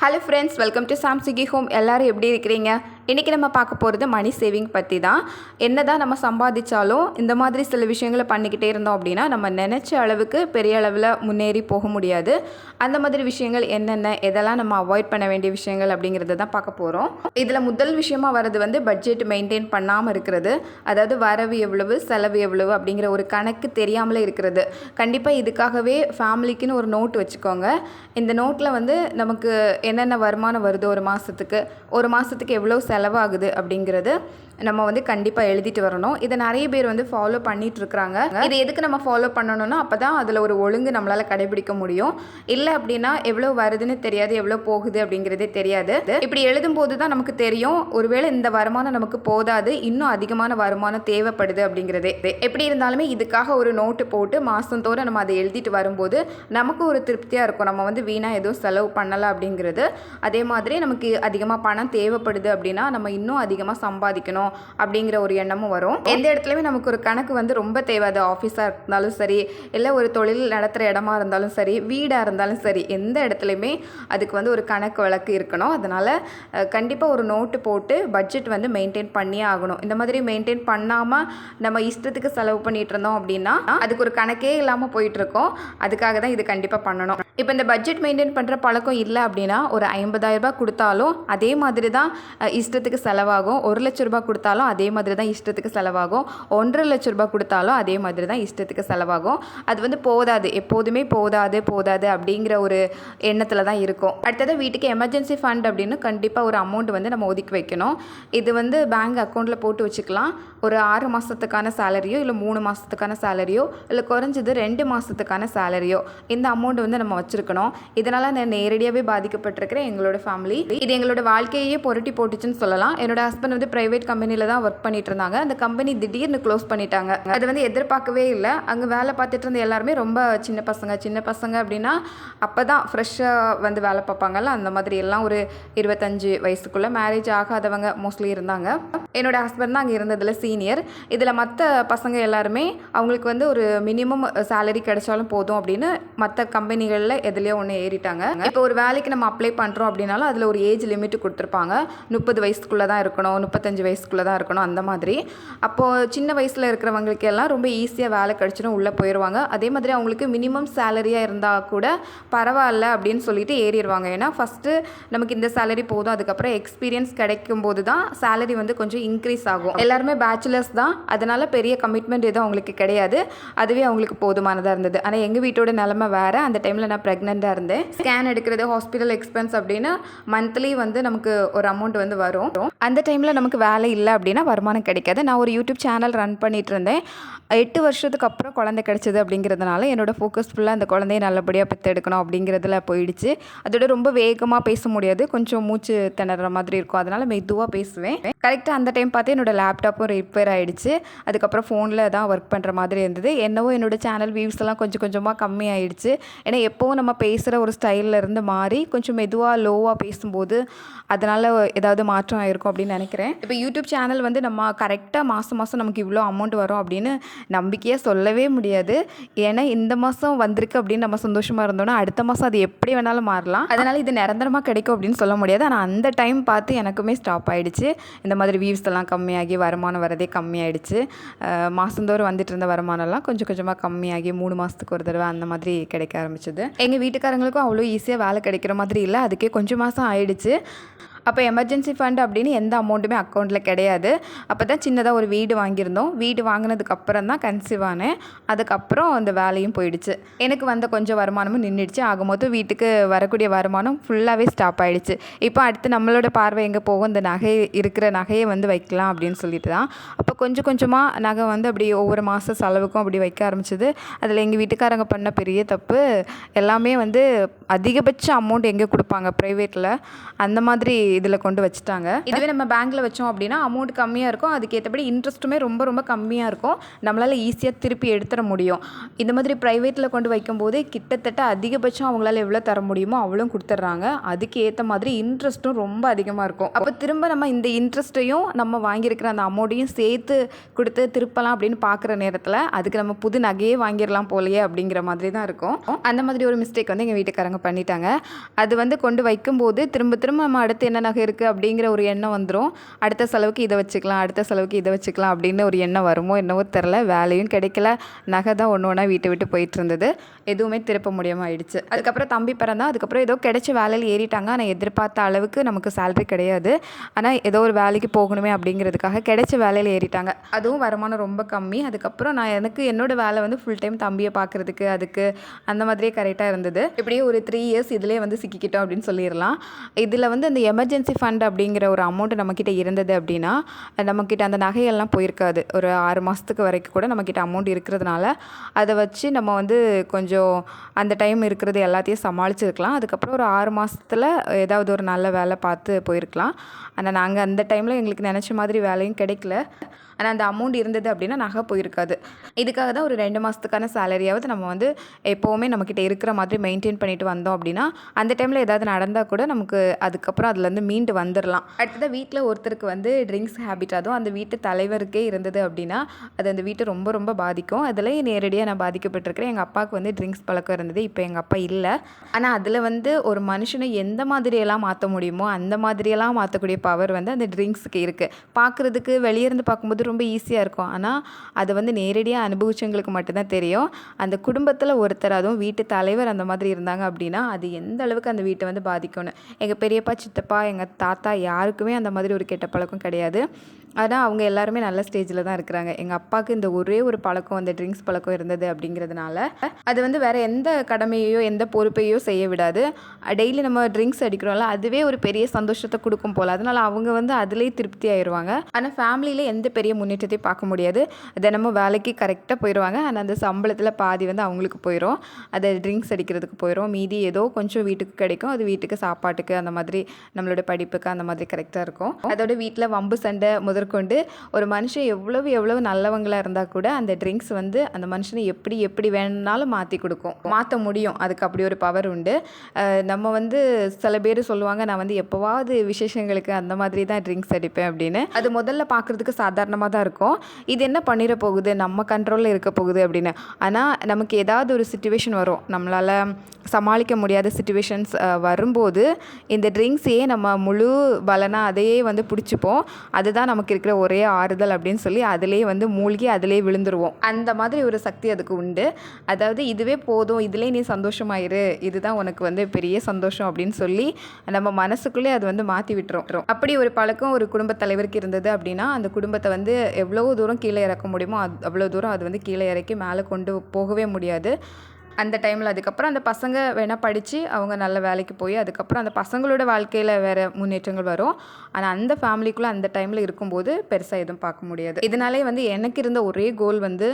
Hello friends welcome to சாம்சிகி home எல்லோரும் எப்படி இருக்கிறீங்க? இன்றைக்கி நம்ம பார்க்க போகிறது மணி சேவிங் பற்றி தான் என்ன தான் நம்ம சம்பாதிச்சாலும் இந்த மாதிரி சில விஷயங்களை பண்ணிக்கிட்டே இருந்தோம் அப்படின்னா நம்ம நினச்ச அளவுக்கு பெரிய அளவில் முன்னேறி போக முடியாது. அந்த மாதிரி விஷயங்கள் என்னென்ன எதெல்லாம் நம்ம அவாய்ட் பண்ண வேண்டிய விஷயங்கள் அப்படிங்கிறத தான் பார்க்க போகிறோம் இதில் முதல் விஷயமாக வர்றது வந்து பட்ஜெட் மெயின்டைன் பண்ணாமல் இருக்கிறது. அதாவது வரவு எவ்வளவு செலவு எவ்வளவு அப்படிங்கிற ஒரு கணக்கு தெரியாமலே இருக்கிறது. கண்டிப்பாக இதுக்காகவே ஃபேமிலிக்குன்னு ஒரு நோட் வச்சுக்கோங்க. இந்த நோட்டில் வந்து நமக்கு என்னென்ன வருமானம் வருது ஒரு மாதத்துக்கு ஒரு மாதத்துக்கு எவ்வளோ செலவாகுது அப்படிங்கிறது நம்ம வந்து கண்டிப்பாக எழுதிட்டு வரணும். இதை நிறைய பேர் வந்து ஃபாலோ பண்ணிட்டு இருக்கிறாங்க எதுக்கு நம்ம ஃபாலோ பண்ணணும்னா அப்போ தான் அதில் ஒரு ஒழுங்கு நம்மளால் கடைபிடிக்க முடியும். இல்லை அப்படின்னா எவ்வளோ வருதுன்னு தெரியாது எவ்வளோ போகுது அப்படிங்கிறதே தெரியாது. இப்படி எழுதும் போது தான் நமக்கு தெரியும் ஒருவேளை இந்த வருமானம் நமக்கு போதாது இன்னும் அதிகமான வருமானம் தேவைப்படுது அப்படிங்கிறதே. எப்படி இருந்தாலுமே இதுக்காக ஒரு நோட்டு போட்டு மாதந்தோறும் நம்ம அதை எழுதிட்டு வரும்போது நமக்கு ஒரு திருப்தியாக இருக்கும். நம்ம வந்து வீணாக எதுவும் செலவு பண்ணலை அப்படிங்கிறது. அதே மாதிரி நமக்கு அதிகமாக பணம் தேவைப்படுது அப்படின்னா நம்ம இன்னும் அதிகமாக சம்பாதிக்கணும். அப்படிங்கிற ஒரு எண்ணமும் வரும். எந்த இடத்துலையுமே நமக்கு ஒரு கணக்கு வந்து ரொம்ப தேவை. அது ஆஃபீஸாக இருந்தாலும் சரி இல்லை ஒரு தொழில் நடத்துகிற இடமா இருந்தாலும் சரி வீடாக இருந்தாலும் சரி எந்த இடத்துலையுமே அதுக்கு வந்து ஒரு கணக்கு வழக்கு இருக்கணும். அதனால் கண்டிப்பாக ஒரு நோட்டு போட்டு பட்ஜெட் வந்து மெயின்டைன் பண்ணியே ஆகணும். இந்த மாதிரி மெயின்டைன் பண்ணாமல் நம்ம இஷ்டத்துக்கு செலவு பண்ணிட்டு இருந்தோம் அப்படின்னா அதுக்கு ஒரு கணக்கே இல்லாமல் போயிட்டுருக்கோம் அதுக்காக தான் இது கண்டிப்பாக பண்ணணும். இப்போ இந்த பட்ஜெட் மெயின்டைன் பண்ணுற பழக்கம் இல்லை அப்படின்னா ஒரு ஐம்பதாயிரம் ரூபாய் கொடுத்தாலும் அதே மாதிரி தான் இஷ்டத்துக்கு செலவாகும். ஒரு லட்ச ரூபாய் கொடுத்தாலும் அதே மாதிரி தான் இஷ்டத்துக்கு செலவாகும். ஒன்றரை லட்ச ரூபாய் கொடுத்தாலும் அதே மாதிரி தான் இஷ்டத்துக்கு செலவாகும். அது வந்து போதாது. எப்போதுமே போதாது போதாது அப்படிங்கிற ஒரு எண்ணத்தில் தான் இருக்கும். அடுத்தது வீட்டுக்கு எமர்ஜென்சி ஃபண்ட் அப்படின்னு கண்டிப்பாக ஒரு அமௌண்ட் வந்து நம்ம ஒதுக்கி வைக்கணும். இது வந்து பேங்க் அக்கௌண்ட்டில் போட்டு வச்சுக்கலாம். ஒரு ஆறு மாதத்துக்கான சேலரியோ இல்லை மூணு மாதத்துக்கான சேலரியோ இல்லை குறைஞ்சது ரெண்டு மாதத்துக்கான சேலரியோ இந்த அமௌண்ட் வந்து நம்ம வச்சுருக்கணும். இதனால் நான் நேரடியாகவே பாதிக்கப்பட்டிருக்கிறேன் எங்களோட ஃபேமிலி இது எங்களோட வாழ்க்கையே புரட்டி போட்டுச்சுன்னு சொல்லலாம். என்னோட ஹஸ்பண்ட் வந்து ப்ரைவேட் கம்பெனி கம்பெனியில் தான் ஒர்க் பண்ணிட்டு இருந்தாங்க அந்த கம்பெனி திடீர்னு க்ளோஸ் பண்ணிட்டாங்க. அது வந்து எதிர்பார்க்கவே இல்லை. அங்கே வேலை பார்த்துட்டு இருந்த எல்லாருமே ரொம்ப சின்ன பசங்க சின்ன பசங்க அப்படின்னா அப்போ தான் ஃப்ரெஷ்ஷாக வந்து வேலை பார்ப்பாங்கல்ல? அந்த மாதிரி எல்லாம் ஒரு இருபத்தஞ்சு வயசுக்குள்ளே மேரேஜ் ஆகாதவங்க மோஸ்ட்லி இருந்தாங்க. என்னோட ஹஸ்பண்ட் தான் அங்கே இருந்ததில் சீனியர் இதில் மற்ற பசங்க எல்லாருமே அவங்களுக்கு வந்து ஒரு மினிமம் சேலரி கிடைச்சாலும் போதும் அப்படின்னு மற்ற கம்பெனிகளில் எதுலேயோ ஒன்று ஏறிட்டாங்க. இப்போ ஒரு வேலைக்கு நம்ம அப்ளை பண்ணுறோம் அப்படின்னாலும் அதில் ஒரு ஏஜ் லிமிட் கொடுத்துருப்பாங்க. முப்பது வயசுக்குள்ளே தான் இருக்கணும். முப்பத்தஞ்சு வயசுக்குள்ளே தான் இருக்கணும் அந்த மாதிரி. அப்போது சின்ன வயசில் இருக்கிறவங்களுக்கு எல்லாம் ரொம்ப ஈஸியாக வேலை கிடச்சிடும் உள்ளே போயிடுவாங்க அதே மாதிரி அவங்களுக்கு மினிமம் சேலரியாக இருந்தால் கூட பரவாயில்ல அப்படின்னு சொல்லிட்டு ஏறிடுவாங்க. ஏன்னா ஃபஸ்ட்டு நமக்கு இந்த சேலரி போதும் அதுக்கப்புறம் எக்ஸ்பீரியன்ஸ் கிடைக்கும் போது தான் சேலரி வந்து கொஞ்சம் இன்க்ரீஸ் ஆகும். எல்லாருமே பேச்சுலர்ஸ் தான். அதனால் பெரிய கமிட்மெண்ட் எதுவும் அவங்களுக்கு கிடையாது. அதுவே அவங்களுக்கு போதுமானதாக இருந்தது. ஆனால் எங்கள் வீட்டோட நிலமை வேறு. அந்த டைமில் நான் ப்ரெக்னெண்ட்டாக இருந்தேன். ஸ்கேன் எடுக்கிறது ஹாஸ்பிட்டல் எக்ஸ்பென்ஸ் அப்படின்னு மந்த்லி வந்து நமக்கு ஒரு அமௌண்ட் வந்து வரும். அந்த டைமில் நமக்கு வேலை இல்லை இல்லை அப்படின்னா வருமானம் கிடைக்காது. நான் ஒரு யூடியூப் சேனல் ரன் பண்ணிட்டு இருந்தேன் எட்டு வருஷத்துக்கு அப்புறம் குழந்தை கிடச்சிது அப்படிங்கிறதுனால என்னோடய ஃபோக்கஸ் ஃபுல்லாக அந்த குழந்தைய நல்லபடியாக பெற்றெடுக்கணும் அப்படிங்கிறதுல போயிடுச்சு. அதோட ரொம்ப வேகமாக பேச முடியாது. கொஞ்சம் மூச்சு திணற மாதிரி இருக்கும். அதனால் மெதுவாக பேசுவேன். கரெக்டாக அந்த டைம் பார்த்து என்னோட லேப்டாப்பும் ரிப்பேர் ஆகிடுச்சு அதுக்கப்புறம் ஃபோனில் தான் ஒர்க் பண்ணுற மாதிரி இருந்தது. என்னவோ என்னோட சேனல் வியூஸ் எல்லாம் கொஞ்சம் கொஞ்சமாக கம்மி ஆகிடுச்சு ஏன்னா எப்போவும் நம்ம பேசுகிற ஒரு ஸ்டைலில் இருந்து மாறி கொஞ்சம் மெதுவாக லோவாக பேசும்போது அதனால் ஏதாவது மாற்றம் ஆயிருக்கும் அப்படின்னு நினைக்கிறேன். இப்போ யூடியூப் சேனல் வந்து நம்ம கரெக்டாக மாதம் மாதம் நமக்கு இவ்வளோ அமௌண்ட் வரும் அப்படின்னு நம்பிக்கையாக சொல்லவே முடியாது. ஏன்னா இந்த மாதம் வந்திருக்கு அப்படின்னு நம்ம சந்தோஷமாக இருந்தோம்னா அடுத்த மாதம் அது எப்படி வேணாலும் மாறலாம். அதனால் இது நிரந்தரமாக கிடைக்கும் அப்படின்னு சொல்ல முடியாது. ஆனால் அந்த டைம் பார்த்து எனக்குமே ஸ்டாப் ஆகிடுச்சு இந்த மாதிரி வியூஸ் எல்லாம் கம்மியாகி வருமானம் வரதே கம்மியாயிடுச்சு. மாதந்தோறும் வந்துட்டு இருந்த வருமானம்லாம் கொஞ்சம் கொஞ்சமாக கம்மியாகி மூணு மாதத்துக்கு ஒரு தடவை அந்த மாதிரி கிடைக்க ஆரம்பிச்சது. எங்கள் வீட்டுக்காரங்களுக்கும் அவ்வளோ ஈஸியாக வேலை கிடைக்கிற மாதிரி இல்லை. அதுக்கே கொஞ்சம் மாதம் ஆயிடுச்சு. அப்போ எமர்ஜென்சி ஃபண்ட் அப்படின்னு எந்த அமௌண்ட்டுமே அக்கௌண்ட்டில் கிடையாது. அப்போ தான் சின்னதாக ஒரு வீடு வாங்கியிருந்தோம். வீடு வாங்கினதுக்கப்புறம் தான் கன்சீவ் ஆனேன் அதுக்கப்புறம் அந்த வேலையும் போயிடுச்சு. எனக்கு வந்த கொஞ்சம் வருமானமும் நின்றுடுச்சு ஆகும்போது வீட்டுக்கு வரக்கூடிய வருமானம் ஃபுல்லாகவே ஸ்டாப் ஆகிடுச்சு இப்போ அடுத்து நம்மளோட பார்வை எங்கே போகும்? இந்த நகை இருக்கிற நகையை வந்து வைக்கலாம் அப்படின்னு சொல்லிட்டு தான். அப்போ கொஞ்சம் கொஞ்சமாக நகை வந்து அப்படி ஒவ்வொரு மாத செலவுக்கும் அப்படி வைக்க ஆரம்பிச்சது. அதில் எங்கள் வீட்டுக்காரங்க பண்ண பெரிய தப்பு. எல்லாமே வந்து அதிகபட்ச அமௌண்ட் எங்கே கொடுப்பாங்க? ப்ரைவேட்டில் அந்த மாதிரி இதில் கொண்டு வச்சுட்டாங்க. இதுவே நம்ம பேங்க்கில் வச்சோம் அப்படின்னா அமௌண்ட் கம்மியாக இருக்கும். அதுக்கேற்றபடி இன்ட்ரெஸ்ட்டுமே ரொம்ப ரொம்ப கம்மியாக இருக்கும். நம்மளால் ஈஸியாக திருப்பி எடுத்துட முடியும். இந்த மாதிரி ப்ரைவேட்டில் கொண்டு வைக்கும்போது கிட்டத்தட்ட அதிகபட்சம் அவங்களால எவ்வளோ தர முடியுமோ அவ்வளோ கொடுத்துட்றாங்க. அதுக்கு ஏற்ற மாதிரி இன்ட்ரெஸ்ட்டும் ரொம்ப அதிகமாக இருக்கும். அப்போ திரும்ப நம்ம இந்த இன்ட்ரெஸ்ட்டையும் நம்ம வாங்கியிருக்கிற அந்த அமௌண்ட்டையும் சேர்த்து கொடுத்து திருப்பலாம் அப்படின்னு பார்க்குற நேரத்தில் அதுக்கு நம்ம புது நகையே வாங்கிடலாம் போலையே அப்படிங்கிற மாதிரி தான் இருக்கும். அந்த மாதிரி ஒரு மிஸ்டேக் வந்து எங்கள் வீட்டுக்காரங்க பண்ணிட்டாங்க. அது வந்து கொண்டு வைக்கும்போது திரும்ப திரும்ப நம்ம அடுத்து என்ன நகை இருக்குது அப்படிங்கிற ஒரு எண்ணம் வந்துடும் அடுத்த செலவுக்கு இதை வச்சுக்கலாம் அடுத்த செலவுக்கு இதை வச்சுக்கலாம் அப்படின்னு ஒரு எண்ணம் வருமோ என்னவோ தெரில வேலையும் கிடைக்கல. நகை தான் ஒன்று ஒன்றா வீட்டை விட்டு போயிட்டு இருந்தது. எதுவுமே திருப்ப முடியாமல் ஆயிடுச்சு. அதுக்கப்புறம் தம்பி பிறந்தா அதுக்கப்புறம் ஏதோ கிடைச்ச வேலையில் ஏறிட்டாங்க. ஆனால் எதிர்பார்த்த அளவுக்கு நமக்கு சேலரி கிடையாது. ஆனால் ஏதோ ஒரு வேலைக்கு போகணுமே அப்படிங்கிறதுக்காக கிடைச்ச வேலையில் ஏறிட்டாங்க. அதுவும் வருமானம் ரொம்ப கம்மி. அதுக்கப்புறம் நான் எனக்கு என்னோட வேலை வந்து ஃபுல் டைம் தம்பியை பார்க்குறதுக்கு அதுக்கு அந்த மாதிரியே கரெக்டாக இருந்தது. இப்படியே ஒரு த்ரீ இயர்ஸ் இதிலே வந்து சிக்கிக்கிட்டோம் அப்படின்னு சொல்லிடலாம். இதில் வந்து அந்த எமர்ஜென்சி ஃபண்ட் அப்படிங்கிற ஒரு அமௌண்ட் நம்மக்கிட்ட இருந்தது அப்படின்னா நம்மக்கிட்ட அந்த நகையெல்லாம் போயிருக்காது. ஒரு ஆறு மாதத்துக்கு வரைக்கும் கூட நம்மக்கிட்ட அமௌண்ட் இருக்கிறதுனால அதை வச்சு நம்ம வந்து கொஞ்சம் அந்த டைம் இருக்கிறது எல்லாத்தையும் சமாளிச்சிருக்கலாம். அதுக்கப்புறம் ஒரு ஆறு மாதத்துல ஏதாவது ஒரு நல்ல வேலை பார்த்து போயிருக்கலாம். ஆனால் நாங்கள் அந்த டைமில் எங்களுக்கு நினச்ச மாதிரி வேலையும் கிடைக்கல. ஆனால் அந்த அமௌண்ட் இருந்தது அப்படின்னா நகை போயிருக்காது. இதுக்காக தான் ஒரு ரெண்டு மாதத்துக்கான சேலரியாவது நம்ம வந்து எப்போவுமே நம்மக்கிட்ட இருக்கிற மாதிரி மெயின்டைன் பண்ணிட்டு வந்தோம் அப்படின்னா அந்த டைமில் ஏதாவது நடந்தால் கூட நமக்கு அதுக்கப்புறம் அதுலேருந்து மீண்டு வந்துடலாம் அடுத்தது வீட்டில் ஒருத்தருக்கு வந்து ட்ரிங்க்ஸ் ஹேபிட் அதுவும் அந்த வீட்டு தலைவருக்கே இருந்தது அப்படின்னா அது அந்த வீட்டை ரொம்ப ரொம்ப பாதிக்கும். அதில் நேரடியாக நான் பாதிக்கப்பட்டிருக்கிறேன். எங்கள் அப்பாவுக்கு வந்து ட்ரிங்க்ஸ் பழக்கம் இருந்தது. இப்போ எங்கள் அப்பா இல்லை. ஆனால் அதில் வந்து ஒரு மனுஷனை எந்த மாதிரியெல்லாம் மாற்ற முடியுமோ அந்த மாதிரியெல்லாம் மாற்றக்கூடிய பவர் வந்து அந்த ட்ரிங்க்ஸுக்கு இருக்குது பார்க்குறதுக்கு வெளியே இருந்து பார்க்கும்போது ரொம்ப ஈஸியாக இருக்கும். ஆனால் அதை வந்து நேரடியாக அனுபவிச்சவங்களுக்கு மட்டும்தான் தெரியும். அந்த குடும்பத்தில் ஒருத்தர் அதுவும் வீட்டு தலைவர் அந்த மாதிரி இருந்தாங்க அப்படின்னா அது எந்த அளவுக்கு அந்த வீட்டை வந்து பாதிக்கணும் எங்கள் பெரியப்பா சித்தப்பா எங்கள் தாத்தா யாருக்குமே அந்த மாதிரி ஒரு கெட்ட பழக்கம் கிடையாது. ஆனால் அவங்க எல்லாருமே நல்ல ஸ்டேஜில் தான் இருக்கிறாங்க. எங்கள் அப்பாவுக்கு இந்த ஒரே ஒரு பழக்கம் அந்த ட்ரிங்க்ஸ் பழக்கம் இருந்தது அப்படிங்கிறதுனால அது வந்து வேறு எந்த கடமையோ எந்த பொறுப்பையோ செய்ய விடாது. டெய்லி நம்ம ட்ரிங்க்ஸ் அடிக்கிறோம்ல அதுவே ஒரு பெரிய சந்தோஷத்தை கொடுக்கும் போல். அதனால் அவங்க வந்து அதுலேயே திருப்தி ஆயிடுவாங்க ஆனால் ஃபேமிலியில் எந்த பெரிய முன்னேற்றத்தையும் பார்க்க முடியாது. தினமும் வேலைக்கு கரெக்டாக போயிடுவாங்க ஆனால் அந்த சம்பளத்தில் பாதி வந்து அவங்களுக்கு போயிடும் அதை ட்ரிங்க்ஸ் அடிக்கிறதுக்கு போயிடும் மீதி ஏதோ கொஞ்சம் வீட்டுக்கு கிடைக்கும். அது வீட்டுக்கு சாப்பாட்டுக்கு அந்த மாதிரி நம்மளோட படிப்புக்கு அந்த மாதிரி கரெக்டாக இருக்கும். அதோட வீட்டில் வம்பு சண்டை முதல் முதற்கொண்டு ஒரு மனுஷன் எவ்வளவு எவ்வளவு நல்லவங்களாக இருந்தால் கூட அந்த ட்ரிங்க்ஸ் வந்து அந்த மனுஷனை எப்படி எப்படி வேணும்னாலும் மாற்றி கொடுக்கும். மாற்ற முடியும். அதுக்கு அப்படி ஒரு பவர் உண்டு. நம்ம வந்து சில பேர் சொல்லுவாங்க நான் வந்து எப்போவாவது விசேஷங்களுக்கு அந்த மாதிரி தான் ட்ரிங்க்ஸ் அடிப்பேன் அப்படின்னு. அது முதல்ல பார்க்குறதுக்கு சாதாரணமாக தான் இருக்கும். இது என்ன பண்ணிட போகுது? நம்ம கண்ட்ரோலில் இருக்க போகுது அப்படின்னு. ஆனால் நமக்கு ஏதாவது ஒரு சுச்சுவேஷன் வரும். நம்மளால் சமாளிக்க முடியாத சுச்சுவேஷன்ஸ் வரும்போது இந்த ட்ரிங்க்ஸையே நம்ம முழு பலனாக அதையே வந்து பிடிச்சிப்போம். அதுதான் நமக்கு இருக்கிற ஒரே ஆறுதல் அப்படின்னு சொல்லி அதிலே வந்து மூழ்கி அதிலே விழுந்துருவோம். அந்த மாதிரி ஒரு சக்தி அதுக்கு உண்டு. அதாவது இதுவே போதும் இதிலே நீ சந்தோஷமாயிரு இதுதான் உனக்கு வந்து பெரிய சந்தோஷம் அப்படின்னு சொல்லி நம்ம மனசுக்குள்ளே அது வந்து மாற்றி விட்டுரும். அப்படி ஒரு பழக்கம் ஒரு குடும்பத் தலைவருக்கு இருந்தது அப்படின்னா அந்த குடும்பத்தை வந்து எவ்வளோ தூரம் கீழே இறக்க முடியுமோ அது அவ்வளோ தூரம் அது வந்து கீழே இறக்கி மேலே கொண்டு போகவே முடியாது. அந்த டைமில் அதுக்கப்புறம் அந்த பசங்க வேணால் படித்து அவங்க நல்ல வேலைக்கு போய் அதுக்கப்புறம் அந்த பசங்களோட வாழ்க்கையில் வேறு முன்னேற்றங்கள் வரும். ஆனால் அந்த ஃபேமிலிக்குள்ளே அந்த டைமில் இருக்கும்போது பெருசாக எதுவும் பார்க்க முடியாது. இதனாலே வந்து எனக்கு இருந்த ஒரே கோல் வந்து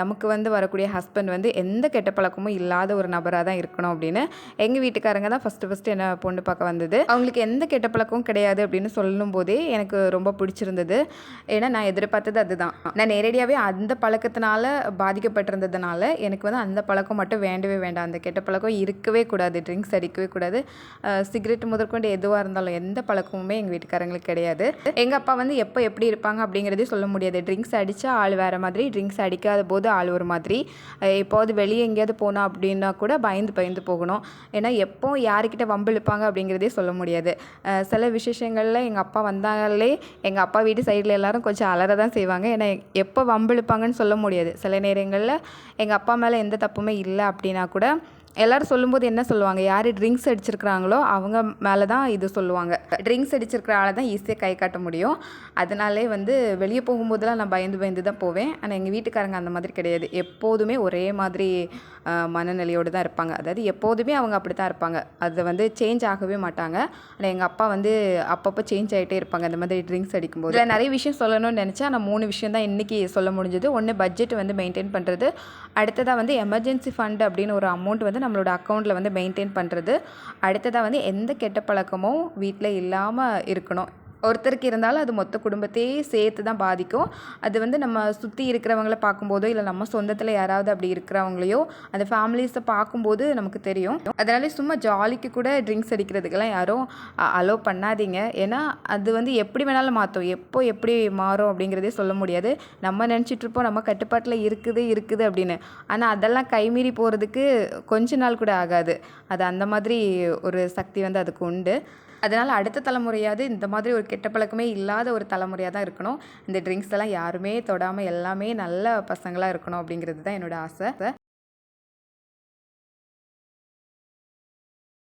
நமக்கு வந்து வரக்கூடிய ஹஸ்பண்ட் வந்து எந்த கெட்ட பழக்கமும் இல்லாத ஒரு நபராக தான் இருக்கணும் அப்படின்னு எங்கள் வீட்டுக்காரங்க தான் ஃபஸ்ட்டு ஃபஸ்ட்டு என்னை பொண்ணு பார்க்க வந்தது. அவங்களுக்கு எந்த கெட்ட பழக்கமும் கிடையாது அப்படின்னு சொல்லும் போதே எனக்கு ரொம்ப பிடிச்சிருந்தது. ஏன்னா நான் எதிர்பார்த்தது அதுதான். நான் நேரடியாகவே அந்த பழக்கத்தினால பாதிக்கப்பட்டிருந்ததுனால எனக்கு வந்து அந்த பழக்கம் மட்டும் வேண்டவே வேண்டாம். அந்த கெட்ட பழக்கம் இருக்கவே கூடாது. ட்ரிங்க்ஸ் அடிக்கவே கூடாது. சிகரெட் முதற்கொண்டு எதுவாக இருந்தாலும் எந்த பழக்கமுமே எங்கள் வீட்டுக்காரங்களுக்கு கிடையாது. எங்கள் அப்பா வந்து எப்போ எப்படி இருப்பாங்க அப்படிங்கிறதே சொல்ல முடியாது. ட்ரிங்க்ஸ் அடித்தா ஆள் வேறு மாதிரி ட்ரிங்க்ஸ் அடிக்காத போது ஆள் ஒரு மாதிரி. எப்போது வெளியே எங்கேயாவது போனோம் அப்படின்னா கூட பயந்து பயந்து போகணும். ஏன்னா எப்போ யாருக்கிட்ட வம்பு இழுப்பாங்க அப்படிங்கிறதே சொல்ல முடியாது. சில விசேஷங்களில் எங்கள் அப்பா வந்தாலே எங்கள் அப்பா வீட்டு சைடில் எல்லாரும் கொஞ்சம் அலற தான் செய்வாங்க. ஏன்னா எப்போ வம்பு இழுப்பாங்கன்னு சொல்ல முடியாது. சில நேரங்களில் எங்கள் அப்பா மேலே எந்த தப்புமே இல்லை. இல்லை அப்படின்னா கூட எல்லாரும் சொல்லும்போது என்ன சொல்லுவாங்க? யார் ட்ரிங்க்ஸ் அடிச்சிருக்கிறாங்களோ அவங்க மேலே தான் இது சொல்லுவாங்க. ட்ரிங்க்ஸ் அடிச்சிருக்கிற ஆளை தான் ஈஸியாக கை காட்ட முடியும். அதனாலே வந்து வெளியே போகும்போதெல்லாம் நான் பயந்து பயந்து தான் போவேன். ஆனால் எங்கள் வீட்டுக்காரங்க அந்த மாதிரி கிடையாது. எப்போதுமே ஒரே மாதிரி மனநிலையோடு தான் இருப்பாங்க. அதாவது எப்போதுமே அவங்க அப்படி தான் இருப்பாங்க. அது வந்து சேஞ்ச் ஆகவே மாட்டாங்க. ஆனால் எங்கள் அப்பா வந்து அப்பப்போ சேஞ்ச் ஆகிட்டே இருப்பாங்க. அந்த மாதிரி ட்ரிங்க்ஸ் அடிக்கும்போது. இல்லை நிறைய விஷயம் சொல்லணும்னு நினச்சா நான் மூணு விஷயம் தான் இன்றைக்கி சொல்ல முடிஞ்சது. ஒன்று பட்ஜெட் வந்து மெயின்டைன் பண்ணுறது அடுத்ததாக வந்து எமர்ஜென்சி ஃபண்ட் அப்படின்னு ஒரு அமௌண்ட் வந்து நம்மளோட அக்கௌண்ட்டில் வந்து மெயின்டைன் பண்ணுறது அடுத்ததாக வந்து எந்த கெட்ட பழக்கமும் வீட்டில் இல்லாமல் இருக்கணும். ஒருத்தருக்கு இருந்தாலும் அது மொத்த குடும்பத்தையே சேர்த்து தான் பாதிக்கும். அது வந்து நம்ம சுற்றி இருக்கிறவங்கள பார்க்கும்போதோ இல்லை நம்ம சொந்தத்தில் யாராவது அப்படி இருக்கிறவங்களையோ அந்த ஃபேமிலிஸை பார்க்கும்போது நமக்கு தெரியும். அதனால சும்மா ஜாலிக்கு கூட ட்ரிங்க்ஸ் அடிக்கிறதுக்கெல்லாம் யாரும் அலோவ் பண்ணாதீங்க. ஏன்னா அது வந்து எப்படி வேணாலும் மாற்றும் எப்போ எப்படி மாறும் அப்படிங்கிறதே சொல்ல முடியாது. நம்ம நினச்சிட்ருப்போம் நம்ம கட்டுப்பாட்டில் இருக்குது இருக்குது அப்படின்னு. ஆனால் அதெல்லாம் கைமீறி போகிறதுக்கு கொஞ்ச நாள் கூட ஆகாது. அது அந்த மாதிரி ஒரு சக்தி வந்து அதுக்கு உண்டு. அதனால் அடுத்த தலைமுறையாவது இந்த மாதிரி ஒரு கெட்ட பழக்கமே இல்லாத ஒரு தலைமுறையாக தான் இருக்கணும். இந்த ட்ரிங்க்ஸ் எல்லாம் யாருமே தொடாமல் எல்லாமே நல்ல பசங்களாக இருக்கணும் அப்படிங்கிறது தான் என்னோட ஆசை.